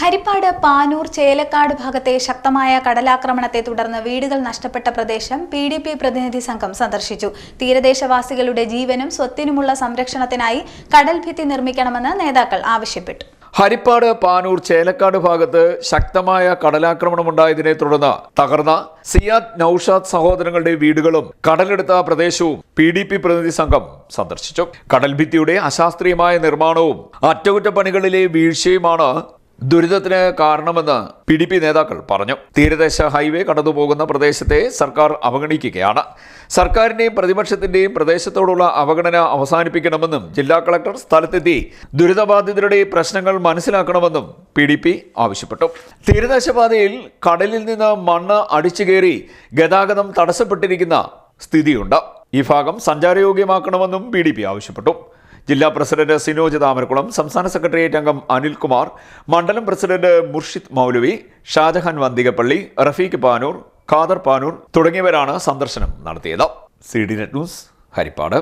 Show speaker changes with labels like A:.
A: ഹരിപ്പാട് പാനൂർ ചേലക്കാട് ഭാഗത്തെ ശക്തമായ കടലാക്രമണത്തെ തുടർന്ന് വീടുകൾ നഷ്ടപ്പെട്ട പ്രദേശം പി ഡി പി പ്രതിനിധി സംഘം സന്ദർശിച്ചു. തീരദേശവാസികളുടെ ജീവനും സ്വത്തിനുമുള്ള സംരക്ഷണത്തിനായി കടൽ ഭിത്തി നിർമ്മിക്കണമെന്ന് നേതാക്കൾ ആവശ്യപ്പെട്ടു.
B: ഹരിപ്പാട് പാനൂർ ചേലക്കാട് ഭാഗത്ത് ശക്തമായ കടലാക്രമണമുണ്ടായതിനെ തുടർന്ന് തകർന്ന സിയാദ് നൌഷാദ് സഹോദരങ്ങളുടെ വീടുകളും കടലെടുത്ത പ്രദേശവും പി ഡി പി പ്രതിനിധി സംഘം സന്ദർശിച്ചു. കടൽഭിത്തിയുടെ അശാസ്ത്രീയമായ നിർമ്മാണവും അറ്റകുറ്റപ്പണികളിലെ വീഴ്ചയുമാണ് ദുരിതത്തിന് കാരണമെന്ന് പി ഡി പി നേതാക്കൾ പറഞ്ഞു. തീരദേശ ഹൈവേ കടന്നുപോകുന്ന പ്രദേശത്തെ സർക്കാർ അവഗണിക്കുകയാണ്. സർക്കാരിന്റെയും പ്രതിപക്ഷത്തിന്റെയും പ്രദേശത്തോടുള്ള അവഗണന അവസാനിപ്പിക്കണമെന്നും ജില്ലാ കളക്ടർ സ്ഥലത്തെത്തി ദുരിതബാധിതരുടെ പ്രശ്നങ്ങൾ മനസ്സിലാക്കണമെന്നും പി ഡി പി ആവശ്യപ്പെട്ടു. തീരദേശപാതയിൽ കടലിൽ നിന്ന് മണ്ണ് അടിച്ചു കയറി ഗതാഗതം തടസ്സപ്പെട്ടിരിക്കുന്ന സ്ഥിതിയുണ്ട്. ഈ ഭാഗം സഞ്ചാരയോഗ്യമാക്കണമെന്നും പി ഡി പി ആവശ്യപ്പെട്ടു. ജില്ലാ പ്രസിഡന്റ് സിനോജ് താമരക്കുളം സംസ്ഥാന സെക്രട്ടേറിയറ്റ് അംഗം അനിൽകുമാർ മണ്ഡലം പ്രസിഡന്റ് മുർഷിദ് മൗലവി ഷാജഹാൻ വന്തികപ്പള്ളി റഫീഖ് പാനൂർ ഖാദർ പാനൂർ തുടങ്ങിയവരാണ് സന്ദർശനം നടത്തിയത്. C D net news Haripad.